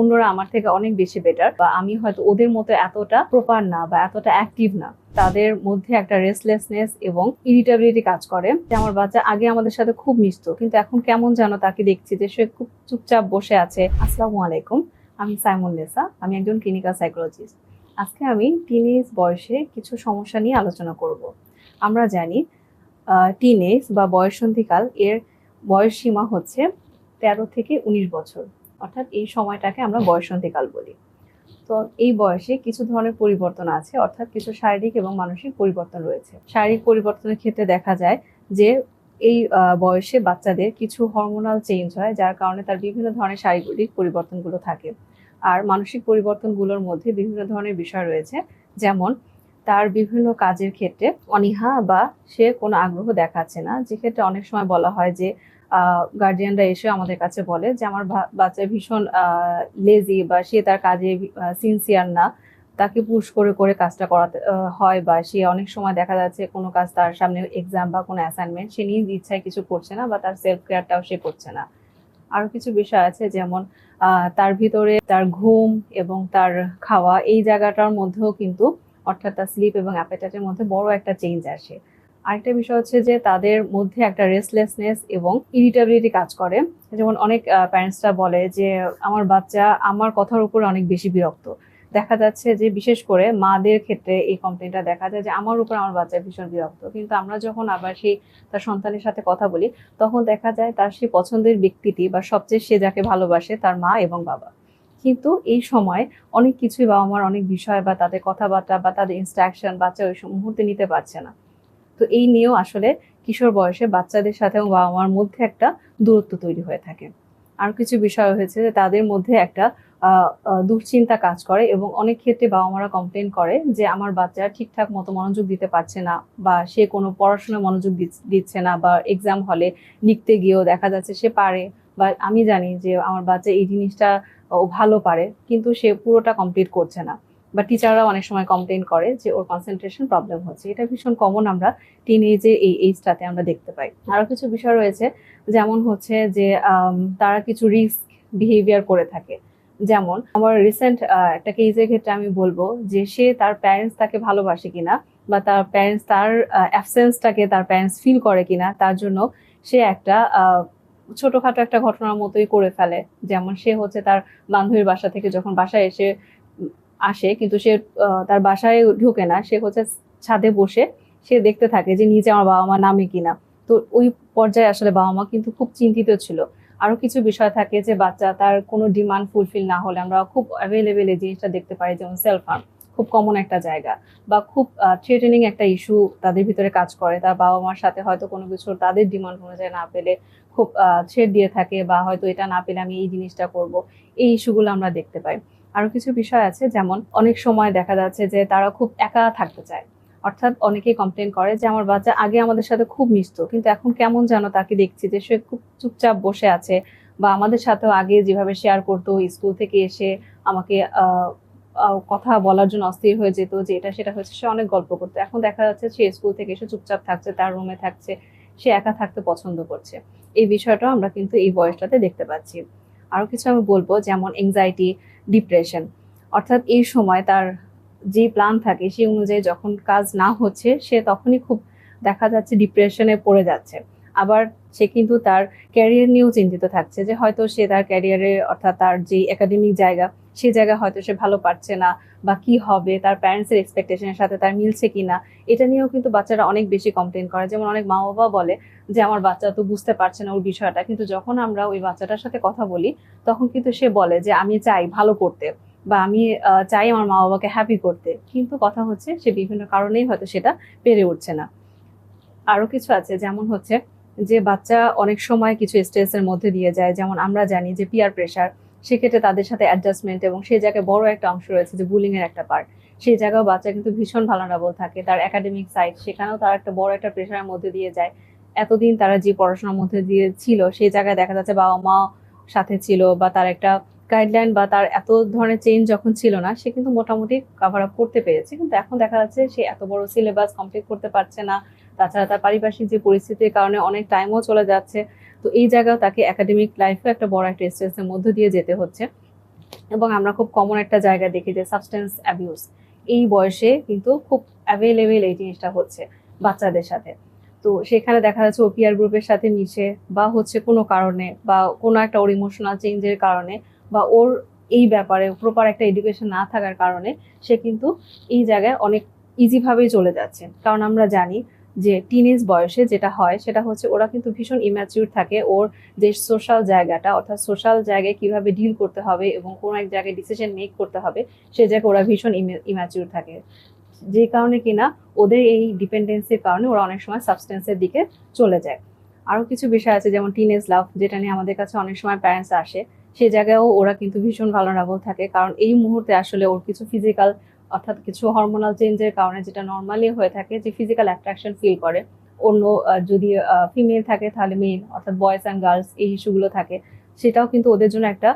অন্যরা আমার থেকে অনেক বেশি বেটার বা আমি হয়তো ওদের মতো এতটা প্রপার না বা এতটা অ্যাক্টিভ না। তাদের মধ্যে একটা রেস্টলেসনেস এবং ইরিটেবিলিটি কাজ করে। যে আমার বাচ্চা আগে আমাদের সাথে খুব মিশতো, কিন্তু এখন কেমন যেন তাকে দেখছি যে সে খুব চুপচাপ বসে আছে। আসসালামু আলাইকুম, আমি সাইমন নেসা, আমি একজন ক্লিনিক্যাল সাইকোলজিস্ট আজকে আমি টিনেজ বয়সে কিছু সমস্যা নিয়ে আলোচনা করব। আমরা জানি টিনেজ বা বয়সন্ধিকাল এর বয়স সীমা হচ্ছে তেরো থেকে উনিশ বছর। অর্থাৎ এই সময়টাকে আমরা বয়সন্ধিকাল বলি। তো এই বয়সে কিছু ধরনের পরিবর্তন আছে, অর্থাৎ কিছু শারীরিক এবং মানসিক পরিবর্তন রয়েছে। শারীরিক পরিবর্তনের ক্ষেত্রে দেখা যায় যে এই বয়সে বাচ্চাদের কিছু হরমোনাল চেঞ্জ হয়, যার কারণে তার বিভিন্ন ধরনের শারীরিক পরিবর্তনগুলো থাকে। আর মানসিক পরিবর্তনগুলোর মধ্যে বিভিন্ন ধরনের বিষয় রয়েছে, যেমন তার বিভিন্ন কাজের ক্ষেত্রে অনীহা বা সে কোনো আগ্রহ দেখাচ্ছে না। যে ক্ষেত্রে অনেক সময় বলা হয় যে গার্জিয়ানরা এসে আমাদের কাছে বলে যে, আমার বাচ্চা ভীষণ লেজি বা সে তার কাজে সিনসিয়ার না। তাকে পুশ করে করে কাজটা করাতে হয় বা সে অনেক সময় দেখা যাচ্ছে কোনো কাজ তার সামনে এক্সাম বা কোনো অ্যাসাইনমেন্ট সে নিজ ইচ্ছায় কিছু করছে না বা তার সেলফ কেয়ারটাও সে করছে না। আরও কিছু বিষয় আছে যেমন তার ভিতরে তার ঘুম এবং তার খাওয়া এই জায়গাটার মধ্যেও কিন্তু অর্থাৎ তার স্লিপ এবং অ্যাপেটাইটের মধ্যে বড় একটা চেঞ্জ আসে। আরেকটা বিষয় হচ্ছে যে তাদের মধ্যে একটা রেস্টলেসনেস এবং ইরিটেবিলিটি কাজ করে। যেমন অনেক প্যারেন্টসরা বলে যে, আমার বাচ্চা আমার কথার উপর অনেক বেশি বিরক্ত। দেখা যাচ্ছে যে, বিশেষ করে মাদের ক্ষেত্রে এই কমপ্লেনটা দেখা যায় যে, আমার উপর আমার বাচ্চা ভীষণ বিরক্ত। কিন্তু আমরা যখন আবার সেই তার সন্তানের সাথে কথা বলি, তখন দেখা যায় তার সেই পছন্দের ব্যক্তিটি বা সবচেয়ে সে যাকে ভালোবাসে তার মা এবং বাবা। কিন্তু এই সময় অনেক কিছুই বাবা মার অনেক বিষয় বা তাদের কথাবার্তা বা তাদের ইনস্ট্রাকশন বাচ্চা ওই মুহূর্তে নিতে পারছে না। তো এই নিয়েও আসলে কিশোর বয়সে বাচ্চাদের সাথে এবং বাবা মার মধ্যে একটা দূরত্ব তৈরি হয়ে থাকে। আর কিছু বিষয় হয়েছে যে তাদের মধ্যে একটা দুশ্চিন্তা কাজ করে এবং অনেক ক্ষেত্রে বাবা মারা কমপ্লেন করে যে আমার বাচ্চা ঠিকঠাক মতো মনোযোগ দিতে পারছে না বা সে কোনো পড়াশোনায় মনোযোগ দিচ- দিচ্ছে না বা এক্সাম হলে লিখতে গিয়েও দেখা যাচ্ছে সে পারে বা আমি জানি যে আমার বাচ্চা এই জিনিসটা ও ভালো পারে কিন্তু সে পুরোটা কমপ্লিট করছে না। বা টিচাররা অনেক সময় কমপ্লেন করে যে ওর কনসেন্ট্রেশন প্রবলেম হচ্ছে। এটা ভীষণ কমন আমরা টিন এজে এই এইজটাতে আমরা দেখতে পাই। আরও কিছু বিষয় রয়েছে, যেমন হচ্ছে যে তারা কিছু রিস্ক বিহেভিয়ার করে থাকে। যেমন, আমার রিসেন্ট একটা কেসের ক্ষেত্রে আমি বলব যে, সে তার প্যারেন্টস তাকে ভালোবাসে কিনা বা তার প্যারেন্টস তার অ্যাবসেন্সটাকে তার প্যারেন্টস ফিল করে কিনা, তার জন্য সে একটা ছোটখাটো একটা ঘটনার মতোই করে ফেলে। যেমন সে হচ্ছে তার বান্ধবীর বাসা থেকে যখন বাসায় এসে আসে, কিন্তু সে তার বাসায় ঢুকে না। সে হচ্ছে ছাদে বসে সে দেখতে থাকে যে নিচে আমার বাবা মা নামে কিনা। তো ওই পর্যায়ে আসলে বাবা মা কিন্তু খুব চিন্তিত ছিল। আরও কিছু বিষয় থাকে যে বাচ্চা তার কোনো ডিমান্ড ফুলফিল না হলে আমরা খুব অ্যাভেলেবেল এই জিনিসটা দেখতে পারি, যেমন সেলফ হার্ম খুব কমন একটা জায়গা বা খুব থ্রেটেনিং একটা ইস্যু তাদের ভিতরে কাজ করে। তার বাবা মার সাথে হয়তো কোনো কিছু তাদের ডিমান্ড অনুযায়ী না পেলে খুব থ্রেট দিয়ে থাকে বা হয়তো এটা না পেলে আমি এই জিনিসটা করব। এই ইস্যুগুলো আমরা দেখতে পাই। আরও কিছু বিষয় আছে, যেমন অনেক সময় দেখা যাচ্ছে যে তারা খুব একা থাকতে চায়। অর্থাৎ অনেকেই কমপ্লেন করে যে আমার বাচ্চা আগে আমাদের সাথে খুব মিশতো, কিন্তু এখন কেমন যেন তাকে দেখছি যে সে খুব চুপচাপ বসে আছে বা আমাদের সাথেও আগে যেভাবে শেয়ার করতো স্কুল থেকে এসে আমাকে কথা বলার জন্য অস্থির হয়ে যেত যে এটা সেটা হচ্ছে সে অনেক গল্প করতো। এখন দেখা যাচ্ছে সে স্কুল থেকে এসে চুপচাপ থাকছে, তার রুমে থাকছে, সে একা থাকতে পছন্দ করছে। এই বিষয়টাও আমরা কিন্তু এই বয়সটাতে দেখতে পাচ্ছি। আরও কিছু আমি বলব, যেমন এংজাইটি ডিপ্রেশন অর্থাৎ এই সময় তার যে প্ল্যান থাকে সেই অনুযায়ী যখন কাজ না হচ্ছে, সে তখনই খুব দেখা যাচ্ছে ডিপ্রেশনে পড়ে যাচ্ছে। আবার সে কিন্তু তার ক্যারিয়ার নিয়েও চিন্তিত থাকছে যে হয়তো সে তার ক্যারিয়ারে অর্থাৎ তার যে একাডেমিক জায়গা সেই জায়গায় হয়তো সে ভালো পারছে না বা কি হবে, তার প্যারেন্টসের এক্সপেকটেশনের সাথে তার মিলছে কিনা, এটা নিয়েও কিন্তু বাচ্চারা অনেক বেশি কমপ্লেন করে। যেমন অনেক মা বাবা বলে যে, আমার বাচ্চা তো বুঝতে পারছে না ওর বিষয়টা। কিন্তু যখন আমরা ওই বাচ্চাটার সাথে কথা বলি, তখন কিন্তু সে বলে যে, আমি চাই ভালো করতে বা আমি চাই আমার মা বাবাকে হ্যাপি করতে। কিন্তু কথা হচ্ছে সে বিভিন্ন কারণেই হয়তো সেটা পেরে উঠছে না। আরও কিছু আছে, যেমন হচ্ছে যে, বাচ্চা অনেক সময় কিছু স্ট্রেসের মধ্যে দিয়ে যায়। যেমন আমরা জানি যে পিয়ার প্রেশার সেক্ষেত্রে তাদের সাথে অ্যাডজাস্টমেন্ট এবং সেই জায়গায় বড় একটা অংশ রয়েছে যে বুলিং এর একটা পার্ট সেই জায়গাও বাচ্চা কিন্তু ভীষণ ভালোনাবল থাকে। তার একাডেমিক সাইড সেখানেও তার একটা বড় একটা প্রেশারের মধ্যে দিয়ে যায়। এতদিন তারা যে পড়াশোনার মধ্যে দিয়ে ছিল, সেই জায়গায় দেখা যাচ্ছে বাবা মা সাথে ছিল বা তার একটা গাইডলাইন বা তার এত ধরনের চেঞ্জ যখন ছিল না, সে কিন্তু মোটামুটি কাভার আপ করতে পেরেছে। কিন্তু এখন দেখা যাচ্ছে সে এত বড় সিলেবাস কমপ্লিট করতে পারছে না। তাছাড়া তার পারিপার্শ্বিক যে পরিস্থিতির কারণে অনেক টাইমও চলে যাচ্ছে। তো এই জায়গাও তাকে একাডেমিক লাইফে একটা বড় একটা স্ট্রেসের মধ্যে দিয়ে যেতে হচ্ছে। এবং আমরা খুব কমন একটা জায়গা দেখি যে সাবস্টেন্স অ্যাবিউজ এই বয়সে কিন্তু খুব অ্যাভেলেবেল এই জিনিসটা হচ্ছে বাচ্চাদের সাথে। তো সেখানে দেখা যাচ্ছে ও পিয়ার গ্রুপের সাথে মিশে বা হচ্ছে কোনো কারণে বা কোনো একটা ওর ইমোশনাল চেঞ্জের কারণে বা ওর এই ব্যাপারে প্রপার একটা এডুকেশন না থাকার কারণে সে কিন্তু এই জায়গায় অনেক ইজিভাবেই চলে যাচ্ছে। কারণ আমরা জানি যে টিনেজ বয়সে যেটা হয়, সেটা হচ্ছে ওরা কিন্তু ভীষণ ইম্যাচিউর থাকে। ওর যে সোশ্যাল জায়গাটা, অর্থাৎ সোশ্যাল জায়গায় কীভাবে ডিল করতে হবে এবং কোনো এক জায়গায় ডিসিশন মেক করতে হবে, সে জায়গায় ওরা ভীষণ ইম্যাচিউর থাকে। যে কারণে কিনা ওদের এই ডিপেন্ডেন্সির কারণে ওরা অনেক সময় সাবস্টেন্সের দিকে চলে যায়। আরও কিছু বিষয় আছে যেমন টিনেজ লাভ যেটা নিয়ে আমাদের কাছে অনেক সময় প্যারেন্টস আসে সেই জায়গায়ও ওরা কিন্তু ভীষণ ভালোনাবল থাকে। কারণ এই মুহূর্তে আসলে ওর কিছু ফিজিক্যাল অর্থাৎ কিছু হরমোনাল চেঞ্জের কারণে যেটা নর্মালি হয়ে থাকে, যে ফিজিক্যাল অ্যাট্রাকশন ফিল করে। অন্য যদি ফিমেল থাকে তাহলে মেল অর্থাৎ বয়েজ অ্যান্ড গার্লস এই ইস্যুগুলো থাকে। সেটাও কিন্তু ওদের জন্য একটা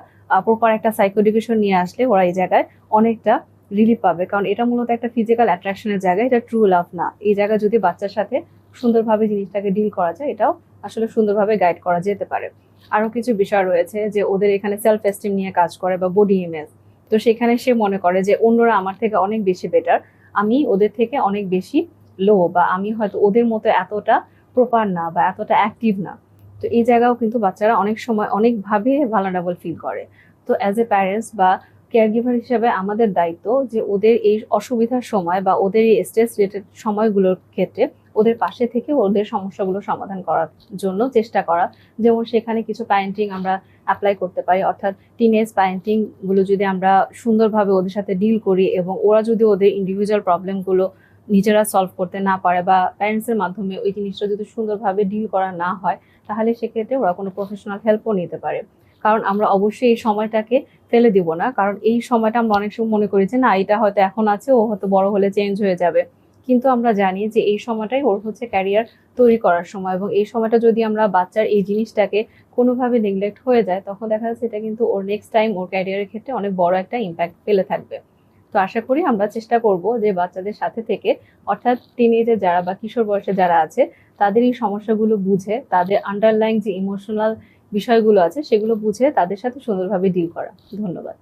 প্রপার একটা সাইকো এডুকেশন নিয়ে আসলে ওরা এই জায়গায় অনেকটা রিলিফ পাবে। কারণ এটা মূলত একটা ফিজিক্যাল অ্যাট্রাকশনের জায়গা, এটা ট্রু লাভ না। এই জায়গায় যদি বাচ্চার সাথে সুন্দরভাবে জিনিসটাকে ডিল করা যায়, এটাও আসলে সুন্দরভাবে গাইড করা যেতে পারে। আরও কিছু বিষয় রয়েছে যে ওদের এখানে সেলফ এস্টিম নিয়ে কাজ করে বা বডি ইমেজ তো সেখানে সে মনে করে যে অন্যরা আমার থেকে অনেক বেশি বেটার আমি ওদের থেকে অনেক বেশি লো বা আমি হয়তো ওদের মতো এতটা প্রপার না বা এতটা অ্যাক্টিভ না। তো এই জায়গাও কিন্তু বাচ্চারা অনেক সময় অনেকভাবে ভালোনাবল ফিল করে। তো অ্যাজ এ প্যারেন্টস বা কেয়ার গিভার হিসেবে আমাদের দায়িত্ব যে ওদের এই অসুবিধার সময় বা ওদের এই স্ট্রেস রিলেটেড সময়গুলোর ক্ষেত্রে ওদের পাশে থেকে ওদের সমস্যাগুলো সমাধান করার জন্য চেষ্টা করা। যেমন সেখানে কিছু প্যারেন্টিং আমরা অ্যাপ্লাই করতে পারি, অর্থাৎ টিনেজ প্যারেন্টিংগুলো যদি আমরা সুন্দরভাবে ওদের সাথে ডিল করি এবং ওরা যদি ওদের ইন্ডিভিজুয়াল প্রবলেমগুলো নিজেরা সলভ করতে না পারে বা প্যারেন্টসের মাধ্যমে ওই জিনিসটা যদি সুন্দরভাবে ডিল করা না হয়, তাহলে সেক্ষেত্রে ওরা কোনো প্রফেশনাল হেল্পও নিতে পারে। কারণ আমরা অবশ্যই এই সময়টাকে ফেলে দিব না, কারণ এই সময়টা আমরা অনেক সময় মনে করি যে, না, এটা হয়তো এখন আছে, ও হয়তো বড় হলে চেঞ্জ হয়ে যাবে। কিন্তু আমরা জানি যে এই সময়টাই ওর হচ্ছে ক্যারিয়ার তৈরি করার সময় এবং এই সময়টা যদি আমরা বাচ্চার এই জিনিসটাকে কোনোভাবে নেগলেক্ট হয়ে যায়, তখন দেখা যাচ্ছে এটা কিন্তু ওর নেক্সট টাইম ওর ক্যারিয়ারের ক্ষেত্রে অনেক বড় একটা ইম্প্যাক্ট ফেলে থাকবে। তো আশা করি আমরা চেষ্টা করব যে বাচ্চাদের সাথে থেকে, অর্থাৎ টিনেজে যারা বা কিশোর বয়সে যারা আছে, তাদের এই সমস্যাগুলো বুঝে, তাদের আন্ডারলাইং যে ইমোশনাল বিষয়গুলো আছে, সেগুলো বুঝে তাদের সাথে সুন্দরভাবে ডিল করা। ধন্যবাদ।